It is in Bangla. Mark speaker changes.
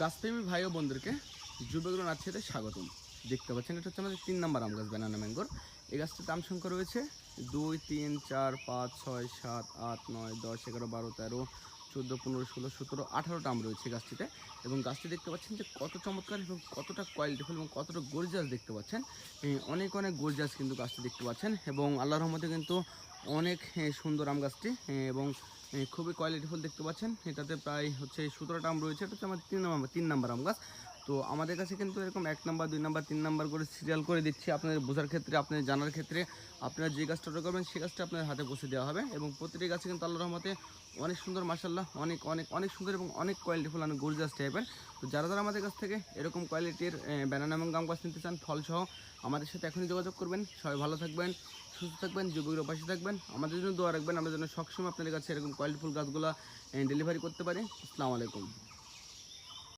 Speaker 1: গাছপ্রেমী ভাই ও বোনদেরকে যুবগুলো আছে স্বাগতম দেখতে পাচ্ছেন এটা হচ্ছে আমাদের তিন নম্বর আম গাছ ব্যানানা ম্যাঙ্গোর এই গাছটির দাম সংখ্যা রয়েছে দুই তিন চার পাঁচ ছয় সাত আট নয় দশ এগারো বারো তেরো চোদ্দো পনেরো ষোলো সতেরো আঠারোটা আম রয়েছে গাছটিতে এবং গাছটি দেখতে পাচ্ছেন যে কত চমৎকার এবং কতটা কোয়ালিটিফুল এবং কতটা গর্জাস দেখতে পাচ্ছেন অনেক অনেক গর্জাস কিন্তু গাছটি দেখতে পাচ্ছেন এবং আল্লাহ রহমতে কিন্তু অনেক সুন্দর আম গাছটি এবং খুবই কোয়ালিটিফুল দেখতে পাচ্ছেন এটাতে প্রায় হচ্ছে সতেরোটা আম রয়েছে এটা হচ্ছে আমার তিন নম্বর তিন নাম্বার আম গাছ তো আমাদের কাছে কিন্তু এরকম এক নাম্বার দুই নাম্বার তিন নাম্বার করে সিরিয়াল করে দিচ্ছি আপনাদের বোঝার ক্ষেত্রে আপনাদের জানার ক্ষেত্রে আপনারা যে গাছটা করবেন সেই গাছটা আপনাদের হাতে বসে দেওয়া হবে এবং প্রতিটি গাছে কিন্তু আল্লাহ রহমতে অনেক সুন্দর মাসাল্লাহ অনেক অনেক অনেক সুন্দর এবং অনেক কোয়ালিটিফুল অনেক গোর্জাস টাইপের তো যারা যারা আমাদের কাছ থেকে এরকম কোয়ালিটির ব্যানানা এবং গাম গাছ নিতে চান ফলসহ আমাদের সাথে এখনই যোগাযোগ করবেন সবাই ভালো থাকবেন সুস্থ থাকবেন যুবকের পাশে থাকবেন আমাদের জন্য দোয়া রাখবেন আমাদের জন্য সবসময় আপনাদের কাছে এরকম কোয়ালিটিফুল গাছগুলো ডেলিভারি করতে পারি আসসালামু আলাইকুম